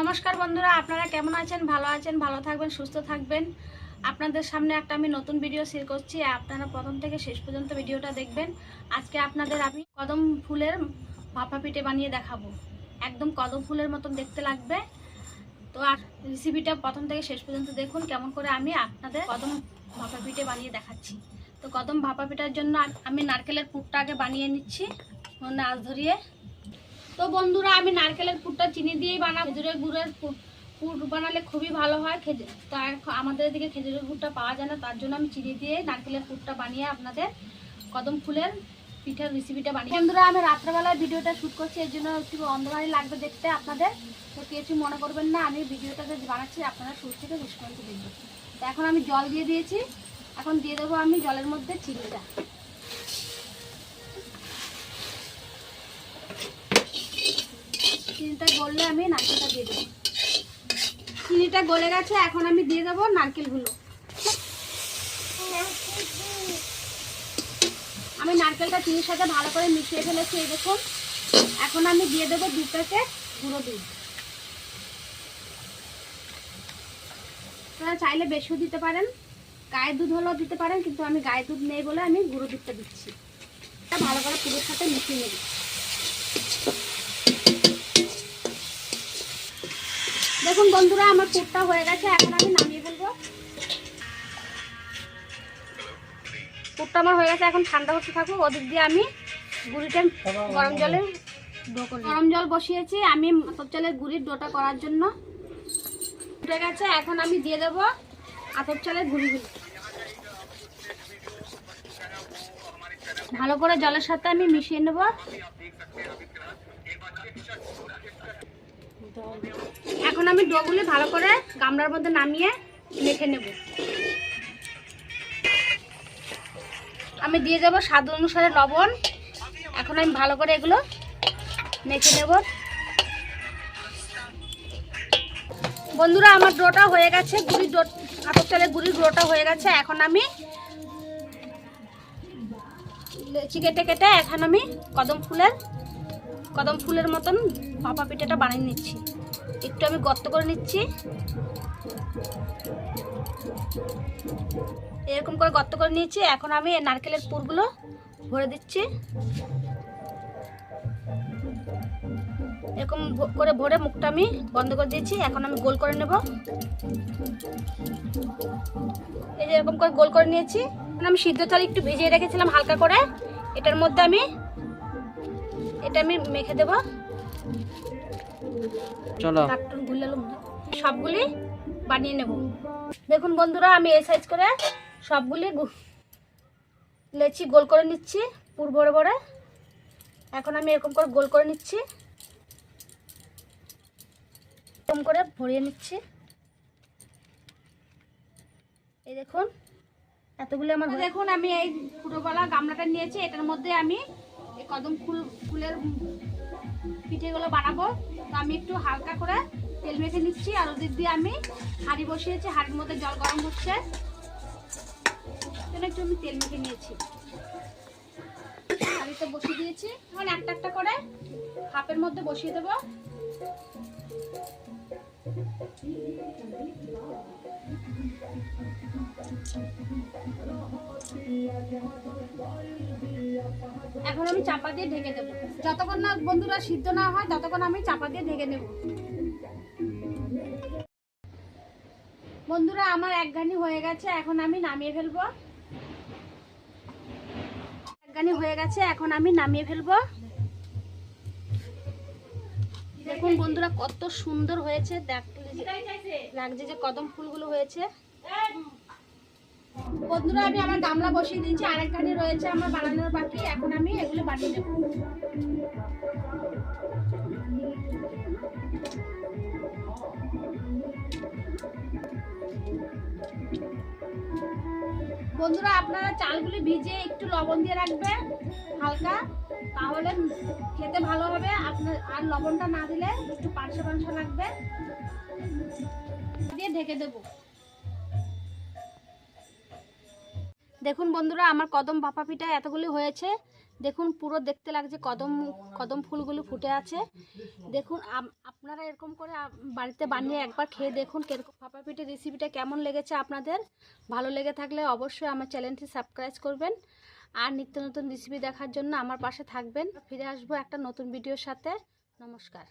নমস্কার বন্ধুরা, আপনারা কেমন আছেন? ভালো আছেন, ভালো থাকবেন, সুস্থ থাকবেন। আপনাদের সামনে একটা আমি নতুন ভিডিও শেয়ার করছি। আপনারা প্রথম থেকে শেষ পর্যন্ত ভিডিওটা দেখবেন। আজকে আপনাদের আমি কদম ফুলের ভাপা পিঠে বানিয়ে দেখাবো। একদম কদম ফুলের মতন দেখতে লাগবে। তো রেসিপিটা প্রথম থেকে শেষ পর্যন্ত দেখুন, কেমন করে আমি আপনাদের কদম ভাপা পিঠে বানিয়ে দেখাচ্ছি। তো কদম ভাপা পিঠার জন্য আমি নারকেলের পুরটা আগে বানিয়ে নিচ্ছি। নাচ ধরিয়ে তো বন্ধুরা, আমি নারকেলের পুরটা চিনি দিয়েই বানাবো। খেজুরের গুড়ের পুর বানালে খুবই ভালো হয়। খেজুর তো এখন আমাদের এদিকে খেজুরের গুড়টা পাওয়া যায় না, তার জন্য আমি চিনি দিয়ে নারকেলের পুরটা বানিয়ে আপনাদের কদম ফুলের পিঠার রেসিপিটা বানিয়ে বন্ধুরা, আমি রাত্রেবেলায় ভিডিওটা শ্যুট করছি, এর জন্য একটু অন্ধকারই লাগবে দেখতে আপনাদের। তো কিছু মনে করবেন না, আমি ভিডিওটা যে বানাচ্ছি, আপনারা শুরু থেকে শেষ পর্যন্ত দেখবেন। তো এখন আমি জল দিয়ে দিয়েছি। এখন দিয়ে দেবো আমি জলের মধ্যে চিনিটা। চিনিটা গললে আমি নারকেলটা দিয়ে দেবো। চিনিটা গলে গেছে, এখন আমি দিয়ে দেবো নারকেলগুলো। আমি নারকেলটা চিনির সাথে ভালো করে মিশিয়ে ফেলেছি, এই দেখুন। এখন আমি দিয়ে দেবো দু প্যাকেট গুঁড়ো দুধ। আপনারা চাইলে বেশিও দিতে পারেন গায়ের দুধ হলেও দিতে পারেন, কিন্তু আমি গায়ের দুধ নেই বলে আমি গুঁড়ো দুধটা দিচ্ছি। ভালো করে পুরোর সাথে মিশিয়ে নেব। দেখুন বন্ধুরা আমার পুরটা হয়ে গেছে এখন আমি নামিয়ে ফেলব। পুরটা আমার হয়ে গেছে এখন ঠান্ডা হতে থাকুক ওদিক দিয়ে আমি গুড়িটা গরম জলে গরম জল বসিয়েছি আমি আতপ চালের গুড়ির ডোটা করার জন্য। উঠে গেছে এখন আমি দিয়ে দেবো আতপ চালের গুঁড়িগুলো। ভালো করে জলের সাথে আমি মিশিয়ে নেব। আমি ডোগুলি ভালো করে গামলার মধ্যে নামিয়ে মেখে নেব। আমি দিয়ে দেবো স্বাদ অনুসারে লবণ। এখন আমি ভালো করে এগুলো মেখে নেব। বন্ধুরা, আমার ডোটা হয়ে গেছে গুড়ির ডো আতপ চালের গুড়ির ডোটা হয়ে গেছে। এখন আমি লেচি কেটে কেটে এখন আমি কদম ফুলের কদম ফুলের মতন ভাপা পিঠাটা বানিয়ে নিচ্ছি। একটু আমি গর্ত করে নিচ্ছি। এরকম করে গর্ত করে নিয়েছি। এখন আমি নারকেলের পুরগুলো ভরে দিচ্ছি। এরকম করে ভরে মুখটা আমি বন্ধ করে দিয়েছি। এখন আমি গোল করে নেব। এই যে এরকম করে গোল করে নিয়েছি। আমি সিদ্ধ চাল একটু ভিজিয়ে রেখেছিলাম হালকা করে। এটার মধ্যে আমি এটা আমি মেখে দেবো। চলো। ডাক্তার গুলালো সবগুলি বানিয়ে নেব। দেখুন বন্ধুরা আমি এই সাইজ করে সবগুলি গু- লেচি গোল করে নিচ্ছি পুর ভরে ভরে এখন আমি এরকম করে গোল করে নিচ্ছি। এরকম করে ভরিয়ে নিচ্ছি। এই দেখুন এতগুলো আমার দেখুন আমি এই ফুটোবেলা গামলাটা নিয়েছি। এটার মধ্যে আমি এই কদম ফুল, ফুলের পিঠেগুলো বানাবো। তো আমি একটু হালকা করে তেল মেখে নিচ্ছি, আর ওদের দিয়ে আমি হাঁড়ি বসিয়েছি, হাঁড়ির মধ্যে জল গরম হচ্ছে। একটু আমি তেল মেখে নিয়েছি। হাঁড়িতে বসিয়ে দিয়েছি। এখন একটা একটা করে হাফের মধ্যে বসিয়ে দেবো। এখন আমি চাপা দিয়ে ঢেকে দেবো। যতক্ষণ না বন্ধুরা সিদ্ধ না হয়, ততক্ষণ আমি চাপা দিয়ে ঢেকে নেব বন্ধুরা, আমার এক গানি হয়ে গেছে, এখন আমি নামিয়ে ফেলব। এক গানি হয়ে গেছে, এখন আমি নামিয়ে ফেলব। দেখুন বন্ধুরা, কত সুন্দর হয়েছে। লাগছে যে কদম ফুলগুলো হয়েছে। বন্ধুরা, আমি আমার গামলা বসিয়ে দিয়েছি। আরেক গাড়ি রয়েছে আমার বানানোর বাকি। এখন আমি এগুলো বানিয়ে দেবো। বন্ধুরা, আপনারা চালগুলি ভিজে একটু লবণ দিয়ে রাখবেন, হালকা। তাহলে খেতে ভালো হবে। আপনার, আর লবণটা না দিলে একটু পাঁচশো পাঁচশো লাগবে। দিয়ে ঢেকে দেব। দেখুন বন্ধুরা, আমার কদম ভাপা পিঠা এতগুলি হয়েছে। দেখুন, পুরো দেখতে লাগছে কদম কদম ফুলগুলো ফুটে আছে। দেখুন আপনারা এরকম করে বাড়িতে বানিয়ে একবার খেয়ে দেখুন কেরকম পাপা পিঠের রেসিপিটা কেমন লেগেছে আপনাদের। ভালো লেগে থাকলে অবশ্যই আমার চ্যানেলটি সাবস্ক্রাইব করবেন। আর নিত্য নতুন রেসিপি দেখার জন্য আমার পাশে থাকবেন। ফিরে আসব একটা নতুন ভিডিওর সাথে। নমস্কার।